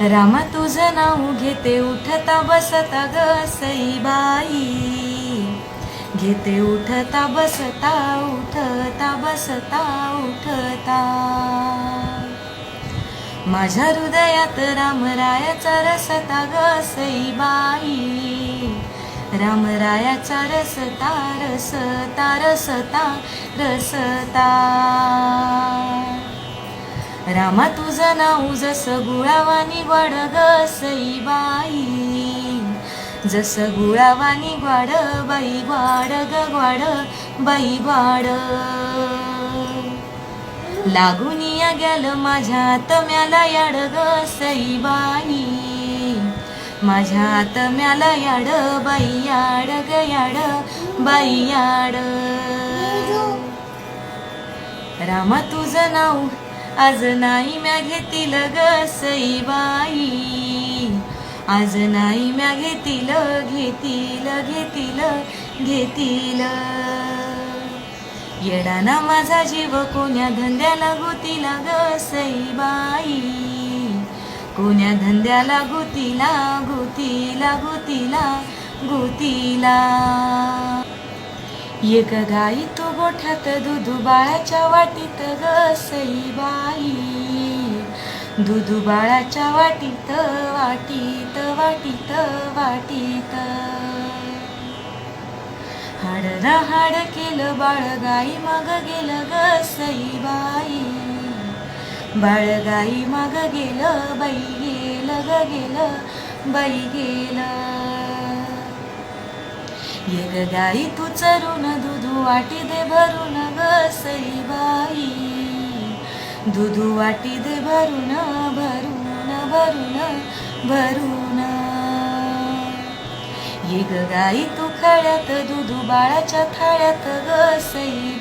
रामा तुझं नाव घेते उठता बसता ग बाई घेते उठता बसता उठता बसता उठता. माझ्या हृदयात रामरायाचा रसता ग बाई रामरायाचा रसता रसता रसता रसता रामा तुझं नाव जसं गुळावानी वाड ग बाई. जसं गुळावानी ग्वाड बाई ग्वाड ग ग्वाड बाई ग्वाड लागून या गेल माझ्या आतम्याला याड ग बाई. माझ्या आतम्याला याड बाई याड ग याड बाई याड. रामा तुझं नाव आज नाही म्या घेतील ग बाई आज नाही म्या घेतील घेतील घेतील घेतील. येडाना माझा जीव कोण्या धंद्याला गुतीला ग बाई कोण्या धंद्याला गुतीला गुतीला गुतीला गुतीला? एक गाई तू गोठ्यात दुधू बाळाच्या वाटीत ग बाई. दुधू बाळाच्या वाटीत वाटीत वाटीत वाटीत. हाड हाड केलं बाळ गाई माग गेलं ग बाई. बाळ गाई माग गेलं बाई गेलं ग गेलं बाई गेलं. एक गाई तू चरून दुधू वाटी दे भरून ग बाई. दुधू वाटी दे भरून भरून भरून भरून. एक गाई तू खळ्यात दुधू बाळाच्या थाळ्यात ग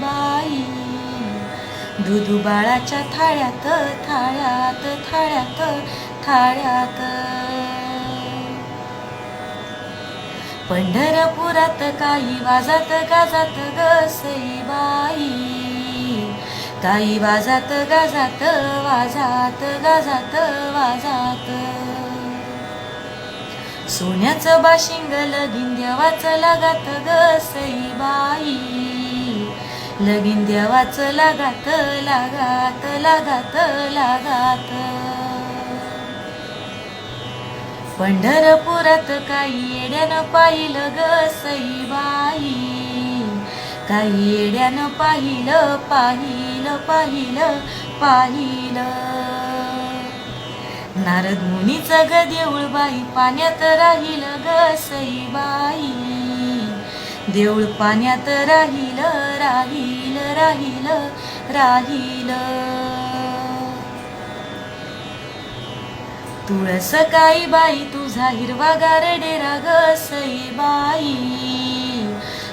बाई. दुधू बाळाच्या थाळ्यात थाळ्यात थाळ्यात थाळ्यात. पंढरपुरात काही वाजात गाजात ग बाई काही वाजात गाजात वाजात गाजात वाजात. सोन्याचं बाशिंग लगीन देवाचं लगात गसई बाई लगीन देवाचं लागात लागात लागात लागात. पंढरपुरात काही येड्यानं पाहिलं ग सईबाई. काही येड्यानं पाहिलं पाहिलं पाहिलं पाहिलं. नारद मुनीचं ग देऊळ बाई पाण्यात राहिलं ग सईबाई. देऊळ पाण्यात राहिलं राहिलं राहिलं राहिलं. तुळस काही बाई तुझा हिरवा गारडेरा ग सई बाई.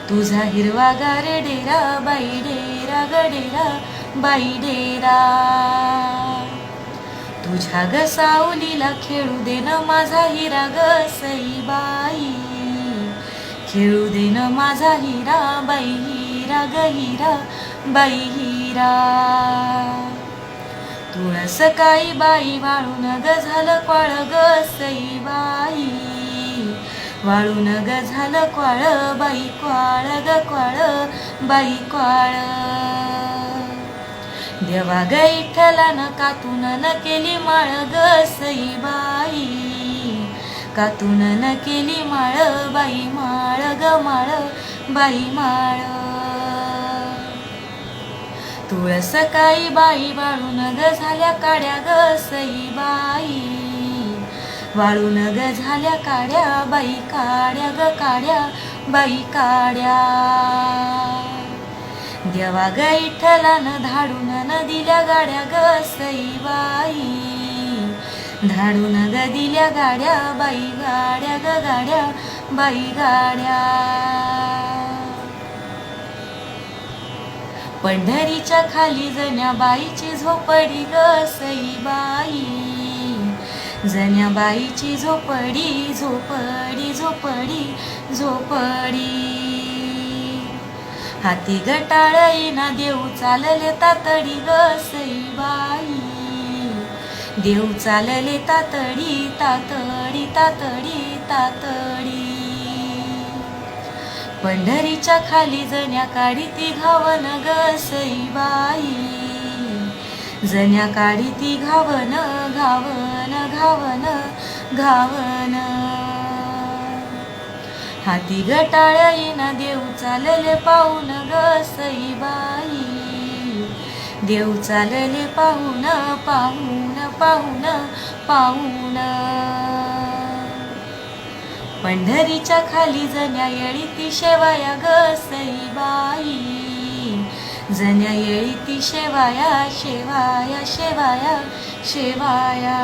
तुझा हिरवा गारडेरा बाई डेरा गडेरा बाई डेरा तुझ्या ग सावलीला खेळू दे ना माझा हिरा ग बाई. खेळू दे माझा हिरा बाई हिरा ग हिरा बाई हिरा. तुळस काही बाई वाळून ग झालं क्वाळ ग बाई. वाळून ग झालं क्वाळ बाई क्वाळ ग क्वाळ बाई क्वाळ. देवा ग इठ्ठलानं कातून न केली माळ ग बाई. कातून न केली माळ बाई माळ ग माळ बाई माळ. तुळस काही बाई वाळून ग झाल्या काड्या ग बाई वाळून ग झाल्या काड्या बाई काड्या ग काड्या बाई काड्या. देवा ग इठ्ठलानं धाडून न दिल्या गाड्या ग बाई धाडून ग दिल्या गाड्या बाई गाड्या ग गाड्या बाई गाड्या. पंढरीच्या खाली जण्या बाईची झोपडी ग बाई. जण्या बाईची झोपडी झोपडी झोपडी झोपडी. हाती गटाळई ना देऊ चालले तातडी ग बाई. देव चालले तातडी तातडी तातडी तातडी. पंढरीच्या खाली जण्या काढी ती घावन ग बाई जण्या काढी ती घावन घावन घावन घावन. हाती गटाळ येईना देव चालले पाहून ग बाई देव चालले पाहून पाहून पाहून पाहून. पंढरीच्या खाली जण्या येळी ती शेवाया ग बाई जण्या येळी ती शेवाया शेवाया शेवाया शेवाया.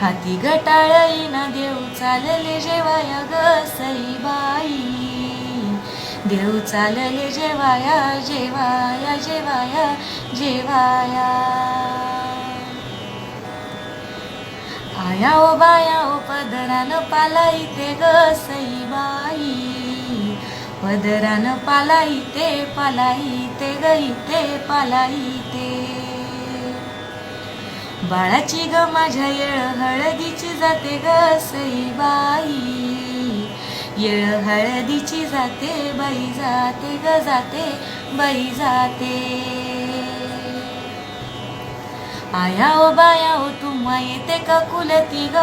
हाती गटाळई ना देव चालले जेवाया ग बाई देव चालले जेवाया जेवाया जेवाया जेवाया. आया ओ बाया ओ पदरान पालाईते ग बाई पदरान पालाईते पालाईते गईते पालाईते बाळाची ग माझ्या येळ हळदीची जाते ग बाई येळ हळदीची जाते बाई जाते ग जाते बाई जाते. आया ओ बाया ओ तुम्हा येते का कुलती ग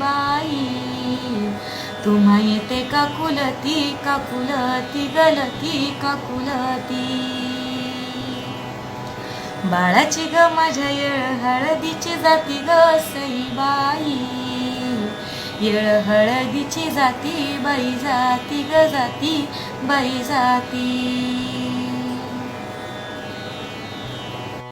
बाई तुम्हा येते का कुलती का कुलती गलती का कुलती? बाळाची ग माझ्या येळ हळदीची जाती ग बाई येळ हळदीची जाती बाई जाती ग जाती बाई जाती.